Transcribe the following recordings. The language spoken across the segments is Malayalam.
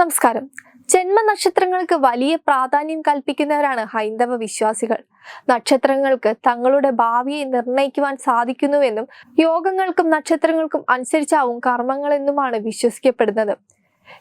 നമസ്കാരം. ജന്മനക്ഷത്രങ്ങൾക്ക് വലിയ പ്രാധാന്യം കൽപ്പിക്കുന്നവരാണ് ഹൈന്ദവ വിശ്വാസികൾ. നക്ഷത്രങ്ങൾക്ക് തങ്ങളുടെ ഭാവിയെ നിർണയിക്കുവാൻ സാധിക്കുന്നുവെന്നും യോഗങ്ങൾക്കും നക്ഷത്രങ്ങൾക്കും അനുസരിച്ചാവും കർമ്മങ്ങളെന്നുമാണ് വിശ്വസിക്കപ്പെടുന്നത്.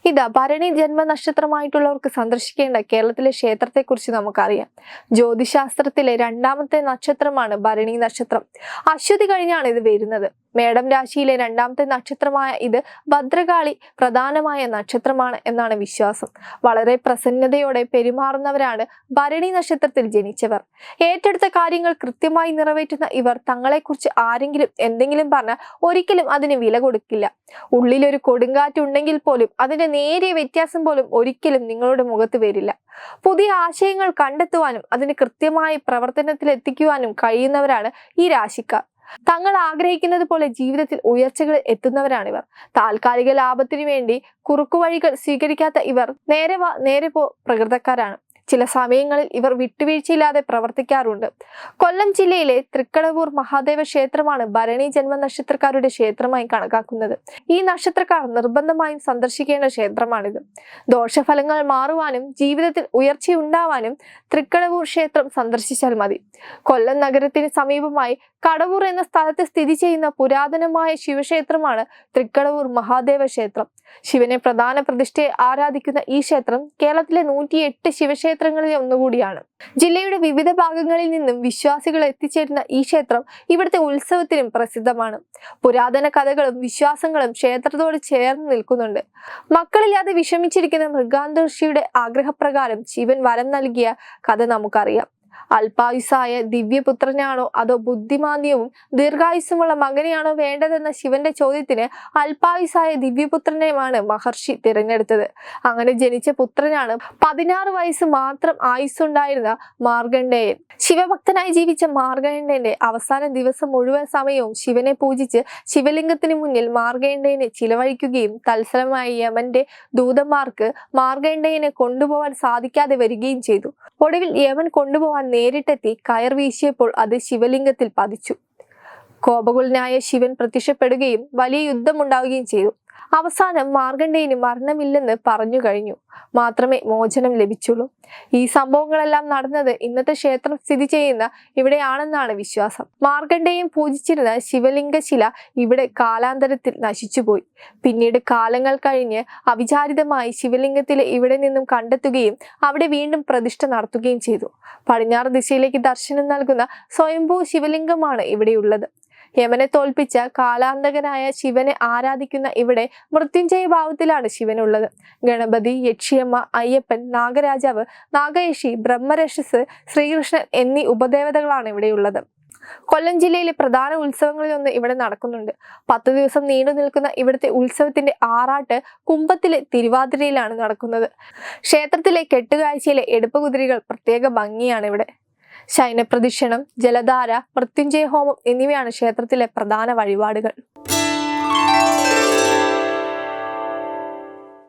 ഇത് ഭരണി ജന്മനക്ഷത്രമായിട്ടുള്ളവർക്ക് സന്ദർശിക്കേണ്ട കേരളത്തിലെ ക്ഷേത്രത്തെക്കുറിച്ച് നമുക്കറിയാം. ജ്യോതിശാസ്ത്രത്തിലെ രണ്ടാമത്തെ നക്ഷത്രമാണ് ഭരണി നക്ഷത്രം. അശ്വതി കഴിഞ്ഞാണ് ഇത് വരുന്നത്. മേടം രാശിയിലെ രണ്ടാമത്തെ നക്ഷത്രമായ ഇത് ഭദ്രകാളി പ്രധാനമായ നക്ഷത്രമാണ് എന്നാണ് വിശ്വാസം. വളരെ പ്രസന്നതയോടെ പെരുമാറുന്നവരാണ് ഭരണി നക്ഷത്രത്തിൽ ജനിച്ചവർ. ഏറ്റെടുത്ത കാര്യങ്ങൾ കൃത്യമായി നിറവേറ്റുന്ന ഇവർ തങ്ങളെക്കുറിച്ച് ആരെങ്കിലും എന്തെങ്കിലും പറഞ്ഞാൽ ഒരിക്കലും അതിന് വില കൊടുക്കില്ല. ഉള്ളിലൊരു കൊടുങ്കാറ്റുണ്ടെങ്കിൽ പോലും അതിന്റെ നേരിയ വ്യത്യാസം പോലും ഒരിക്കലും നിങ്ങളുടെ മുഖത്ത് വരില്ല. പുതിയ ആശയങ്ങൾ കണ്ടെത്തുവാനും അതിന് കൃത്യമായി പ്രവർത്തനത്തിൽ എത്തിക്കുവാനും കഴിയുന്നവരാണ് ഈ രാശിക്കാർ. തങ്ങൾ ആഗ്രഹിക്കുന്നത് പോലെ ജീവിതത്തിൽ ഉയർച്ചകൾ എത്തുന്നവരാണിവർ താൽക്കാലിക ലാഭത്തിനു വേണ്ടി കുറുക്കുവഴികൾ സ്വീകരിക്കാത്ത ഇവർ നേരെ നേരെ പോ പ്രകൃതക്കാരാണ്. ചില സമയങ്ങളിൽ ഇവർ വിട്ടുവീഴ്ചയില്ലാതെ പ്രവർത്തിക്കാറുണ്ട്. കൊല്ലം ജില്ലയിലെ തൃക്കടവൂർ മഹാദേവ ക്ഷേത്രമാണ് ഭരണി ജന്മ നക്ഷത്രക്കാരുടെ ക്ഷേത്രമായി കണക്കാക്കുന്നത്. ഈ നക്ഷത്രക്കാർ നിർബന്ധമായും സന്ദർശിക്കേണ്ട ക്ഷേത്രമാണിത്. ദോഷഫലങ്ങൾ മാറുവാനും ജീവിതത്തിൽ ഉയർച്ചയുണ്ടാവാനും തൃക്കടവൂർ ക്ഷേത്രം സന്ദർശിച്ചാൽ മതി. കൊല്ലം നഗരത്തിന് സമീപമായി കടവൂർ എന്ന സ്ഥലത്ത് സ്ഥിതി ചെയ്യുന്ന പുരാതനമായ ശിവക്ഷേത്രമാണ് തൃക്കടവൂർ മഹാദേവ ക്ഷേത്രം. ശിവനെ പ്രധാന പ്രതിഷ്ഠയെ ആരാധിക്കുന്ന ഈ ക്ഷേത്രം കേരളത്തിലെ നൂറ്റിയെട്ട് ശിവക്ഷേത്രങ്ങളിൽ ഒന്നുകൂടിയാണ്. ജില്ലയുടെ വിവിധ ഭാഗങ്ങളിൽ നിന്നും വിശ്വാസികൾ എത്തിച്ചേരുന്ന ഈ ക്ഷേത്രം ഇവിടുത്തെ ഉത്സവത്തിനും പ്രസിദ്ധമാണ്. പുരാതന കഥകളും വിശ്വാസങ്ങളും ക്ഷേത്രത്തോട് ചേർന്ന് നിൽക്കുന്നുണ്ട്. മക്കളില്ലാതെ വിഷമിച്ചിരിക്കുന്ന മൃഗാന്തർഷിയുടെ ആഗ്രഹപ്രകാരം ജീവൻ വരം നൽകിയ കഥ നമുക്കറിയാം. അല്പായുസായ ദിവ്യപുത്രനാണോ അതോ ബുദ്ധിമാന്യവും ദീർഘായുസ്സുമുള്ള മകനെയാണോ വേണ്ടതെന്ന ശിവന്റെ ചോദ്യത്തിന് അല്പായുസായ ദിവ്യപുത്രനെയുമാണ് മഹർഷി തിരഞ്ഞെടുത്തത്. അങ്ങനെ ജനിച്ച പുത്രനാണ് പതിനാറ് വയസ്സ് മാത്രം ആയുസ്സുണ്ടായിരുന്ന മാർഗണ്ഡേയൻ. ശിവഭക്തനായി ജീവിച്ച മാർഗണ്ഡേയന്റെ അവസാന ദിവസം മുഴുവൻ സമയവും ശിവനെ പൂജിച്ച് ശിവലിംഗത്തിന് മുന്നിൽ മാർഗണ്ഡേയനെ ചിലവഴിക്കുകയും തത്സലമായി യമന്റെ ദൂതന്മാർക്ക് മാർഗണ്ഡേയനെ കൊണ്ടുപോകാൻ സാധിക്കാതെ വരികയും ചെയ്തു. ഒടുവിൽ യമൻ കൊണ്ടുപോകാൻ നേരിട്ടെത്തി കയർ വീശിയപ്പോൾ അത് ശിവലിംഗത്തിൽ പതിച്ചു. കോപകുലനായ ശിവൻ പ്രത്യക്ഷപ്പെടുകയും വലിയ യുദ്ധമുണ്ടാവുകയും ചെയ്തു. അവസാനം മാർഗണ്ഡേയന് മരണമില്ലെന്ന് പറഞ്ഞു കഴിഞ്ഞു. മാത്രമേ മോചനം ലഭിച്ചുള്ളൂ. ഈ സംഭവങ്ങളെല്ലാം നടന്നത് ഇന്നത്തെ ക്ഷേത്രം സ്ഥിതി ചെയ്യുന്ന ഇവിടെയാണെന്നാണ് വിശ്വാസം. മാർഗണ്ഡേയം പൂജിച്ചിരുന്ന ശിവലിംഗശില ഇവിടെ കാലാന്തരത്തിൽ നശിച്ചുപോയി. പിന്നീട് കാലങ്ങൾ കഴിഞ്ഞ് അവിചാരിതമായി ശിവലിംഗത്തിലെ ഇവിടെ നിന്നും കണ്ടെത്തുകയും അവിടെ വീണ്ടും പ്രതിഷ്ഠ നടത്തുകയും ചെയ്തു. പടിഞ്ഞാറ് ദിശയിലേക്ക് ദർശനം നൽകുന്ന സ്വയംഭൂ ശിവലിംഗമാണ് ഇവിടെയുള്ളത്. യമനെ തോൽപ്പിച്ച കാലാന്തകനായ ശിവനെ ആരാധിക്കുന്ന ഇവിടെ മൃത്യുഞ്ജയ ഭാവത്തിലാണ് ശിവനുള്ളത്. ഗണപതി യക്ഷിയമ്മ അയ്യപ്പൻ നാഗരാജാവ് നാഗയക്ഷി ബ്രഹ്മരക്ഷസ് ശ്രീകൃഷ്ണൻ എന്നീ ഉപദേവതകളാണ് ഇവിടെയുള്ളത്. കൊല്ലം ജില്ലയിലെ പ്രധാന ഉത്സവങ്ങളിലൊന്ന് ഇവിടെ നടക്കുന്നുണ്ട്. പത്ത് ദിവസം നീണ്ടു നിൽക്കുന്ന ഇവിടുത്തെ ഉത്സവത്തിന്റെ ആറാട്ട് കുംഭത്തിലെ തിരുവാതിരയിലാണ് നടക്കുന്നത്. ക്ഷേത്രത്തിലെ കെട്ടുകാഴ്ചയിലെ എടുപ്പ് കുതിരകൾ പ്രത്യേക ഭംഗിയാണ് ഇവിടെ. ശയനപ്രദക്ഷിണം ജലധാര മൃത്യുഞ്ജയ ഹോമം എന്നിവയാണ് ക്ഷേത്രത്തിലെ പ്രധാന വഴിപാടുകൾ.